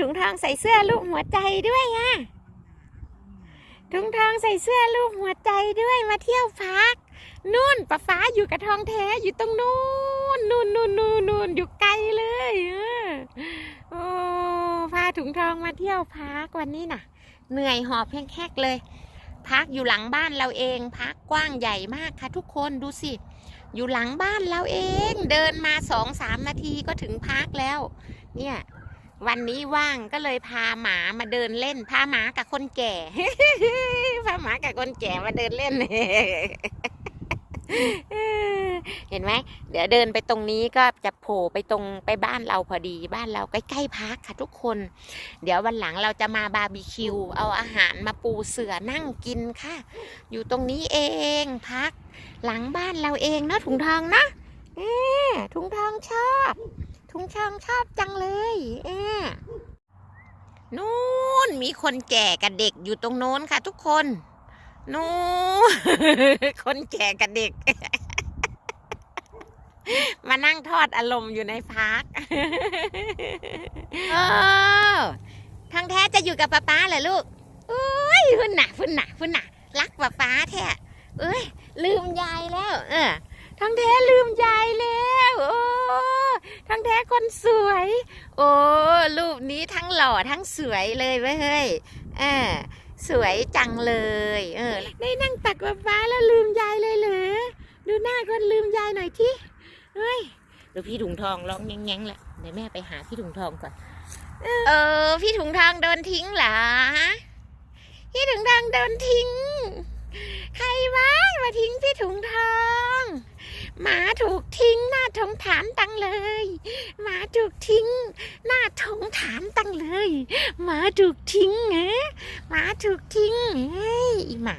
ถุงทองใส่เสื้อรูปหัวใจด้วยอะถุงทองใส่เสื้อรูปหัวใจด้วยมาเที่ยวพักนู่นป้าฟ้าอยู่กับทองแท้อยู่ตรงนู้นนู่นนู่นนู่นนู่นอยู่ไกลเลยออโอ้พาถุงทองมาเที่ยวพักวันนี้น่ะ เหนื่อยหอบแห้งๆเลยพักอยู่หลังบ้านเราเองพักกว้างใหญ่มากค่ะทุกคนดูสิ อยู่หลังบ้านเราเอง เดินมาสองสามนาทีก็ถึงพักแล้ว เนี่ย วันนี้ว่างก็เลยพาหมามาเดินเล่น พาหมากับคนแก่ พาหมากับคนแก่มาเดินเล่น เห็นไหม เดี๋ยวเดินไปตรงนี้ก็จะโผล่ไปตรงไปบ้านเราพอดี บ้านเราใกล้ๆพักค่ะทุกคน เดี๋ยววันหลังเราจะมาบาร์บีคิว เอาอาหารมาปูเสือนั่งกินค่ะ อยู่ตรงนี้เองพัก หลังบ้านเราเองเนาะถุงทองนะเออถุงทองชอบ ถุงทองชอบจังเลย นู่นมีคนแก่กับเด็กอยู่ตรงโน้นค่ะ ทุกคนนู่นคนแก่กับเด็ก มานั่งทอดอารมณ์อยู่ในพาร์คเออทางแท้จะอยู่กับป๊าป๊าเหรอลูกอุ้ยพุ่นหนะพุ่นหนะพุ่นหนะรักป๊าป๊าแท้เอ้ยลืมยายแล้ว เออทางแท้ลืมยายแล้วโอ้ ทางแท้คนสวย โอ้รูปนี้ทั้งหล่อทั้งสวยเลยเว้ยเฮ้ยเออสวยจังเลย เออ ได้นั่งตักป๊าป๊าแล้วลืมยายเลยเหรอดูหน้าคนลืมยายหน่อยที่เฮ้ยเดี๋ยวพี่ถุงทองร้องแง้งๆแหละเดี๋ยวแม่ไปหาพี่ถุงทองก่อนเออ พี่ถุงทองโดนทิ้งเหรอพี่ถุงทองโดนทิ้ง ใครวะมาทิ้งพี่ถุงทอง หมาถูกทิ้งหน้าทงฐานตังเลย หมาถูกทิ้ง หน้าทงฐานตังเลย หมาถูกทิ้งเหรอหมาถูกทิ้งเฮ้ยอีหมา